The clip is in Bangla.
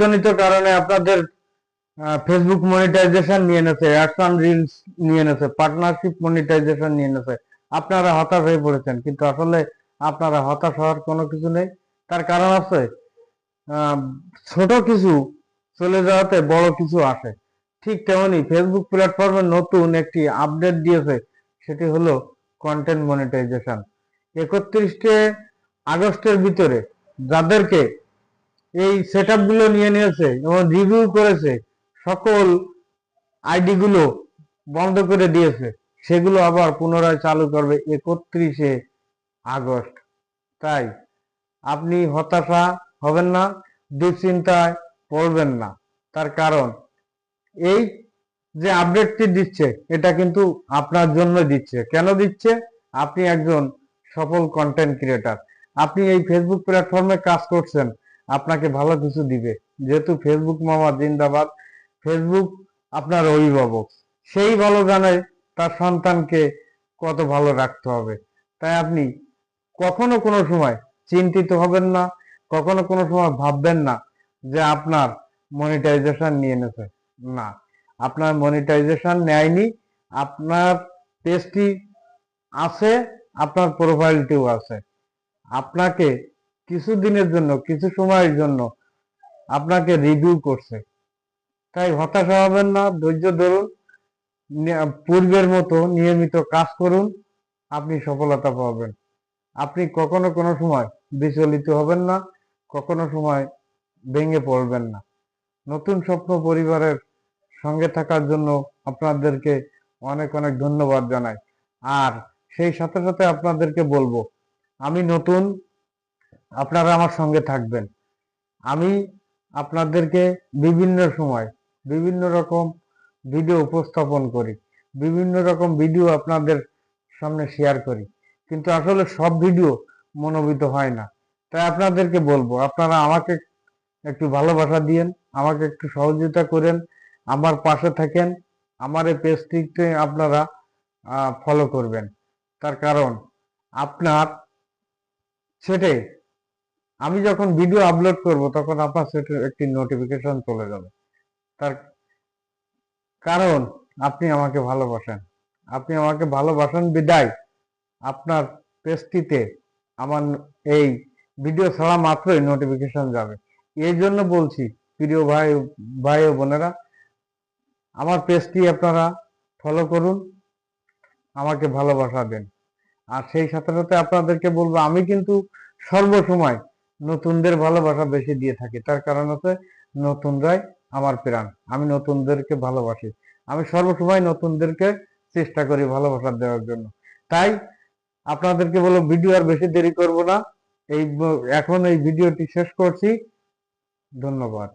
জনিত কারণে আপনাদের ফেসবুক মনিটাইজেশন নিয়ে নেছে অ্যাকশন রিলস নিয়ে নেছে পার্টনারশিপ মনিটাইজেশন নিয়ে নেছে। আপনারা হতাশ হয়ে পড়েছেন, কিন্তু আসলে আপনারা হতাশ হওয়ার কোনো কিছু নেই। তার কারণ আছে ছোট কিছু চলে যাওয়াতে বড় কিছু আসে। ঠিক তেমনি ফেসবুক প্ল্যাটফর্মে নতুন একটি আপডেট দিয়েছে, সেটি হলো কন্টেন্ট মনিটাইজেশন একত্রিশে আগস্টের ভিতরে যাদেরকে এই সেটগুলো নিয়ে নিয়েছে এবং রিভিউ করেছে, সকল আইডি গুলো বন্ধ করে দিয়েছে। সেগুলো আবার পুনরায় চালু করবে একত্রিশে আগস্ট। তাই আপনি হতাশা হবেন না, দুশ্চিন্তায় পড়বেন না। তার কারণ এই যে আপডেটটি দিচ্ছে, এটা কিন্তু আপনার জন্য দিচ্ছে। কেন দিচ্ছে? আপনি একজন সফল কন্টেন্ট ক্রিয়েটার আপনি এই ফেসবুক প্ল্যাটফর্মে কাজ করছেন। আপনাকে ভালো কিছু দিবে। যেহেতু ফেসবুক মামা জিন্দাবাদ ফেসবুক আপনার অভিভাবক। সেই ভালো জানে তার সন্তানকে কত ভালো রাখতে হবে। তাই আপনি কখনো কোনো সময় চিন্তিত হবেন না, কখনো কোনো সময় ভাববেন না যে আপনার মনিটাইজেশন নিয়ে নেছে না, আপনার মনিটাইজেশন নেয়নি, আপনার পেজটি আছে, আপনার প্রোফাইলটিও আছে। আপনাকে কিছু দিনের জন্য, কিছু সময়ের জন্য আপনাকে রিভিউ করছে। তাই হতাশা হবেন না, ধৈর্য ধরুন পূর্বের মতো নিয়মিত কাজ করুন, আপনি সফলতা পাবেন। আপনি কখনো কোনো সময় বিচলিত হবেন না, কখনো সময় ভেঙে পড়বেন না। নতুন স্বপ্ন পরিবারের সঙ্গে থাকার জন্য আপনাদেরকে অনেক অনেক ধন্যবাদ জানাই। আর সেই সাথে সাথে আপনাদেরকে বলব, আমি নতুন আপনারা আমার সঙ্গে থাকবেন। আমি আপনাদেরকে বিভিন্ন সময় বিভিন্ন রকম ভিডিও উপস্থাপন করি, বিভিন্ন রকম ভিডিও আপনাদের সামনে শেয়ার করি। কিন্তু আসলে সব ভিডিও মনোনীত হয় না। তাই আপনাদেরকে বলব, আপনারা আমাকে একটু ভালোবাসা দিয়েন, আমাকে একটু সহযোগিতা করেন, আমার পাশে থাকেন, আমার এই পেজটিতে আপনারা ফলো করবেন। তার কারণ, আপনার সেটে আমি যখন ভিডিও আপলোড করব, তখন আপনার সেটে একটি নোটিফিকেশন চলে যাবে। তার কারণ, আপনি আমাকে ভালোবাসেন। আপনি আমাকে ভালোবাসেন বিদায়। আপনার পেজটিতে আমার এই ভিডিও ছাড়া মাত্রই নোটিফিকেশন যাবে। এই জন্য বলছি, প্রিয় ভাই ভাই ও বোনেরা, আমার পেজটি আপনারা ফলো করুন, আমাকে ভালোবাসা দেন। আর সেই সাথে সাথে আপনাদেরকে বলব, আমি কিন্তু সর্বসময় নতুনদের ভালোবাসা বেশি দিয়ে থাকি। তার কারণ হচ্ছে নতুনরাই আমার প্রাণ। আমি নতুনদেরকে ভালোবাসি। আমি সর্বসময় নতুনদেরকে চেষ্টা করি ভালোবাসা দেওয়ার জন্য। তাই আপনাদেরকে বলো ভিডিও আর বেশি দেরি করব না। এই এখন এই ভিডিওটি শেষ করছি। ধন্যবাদ।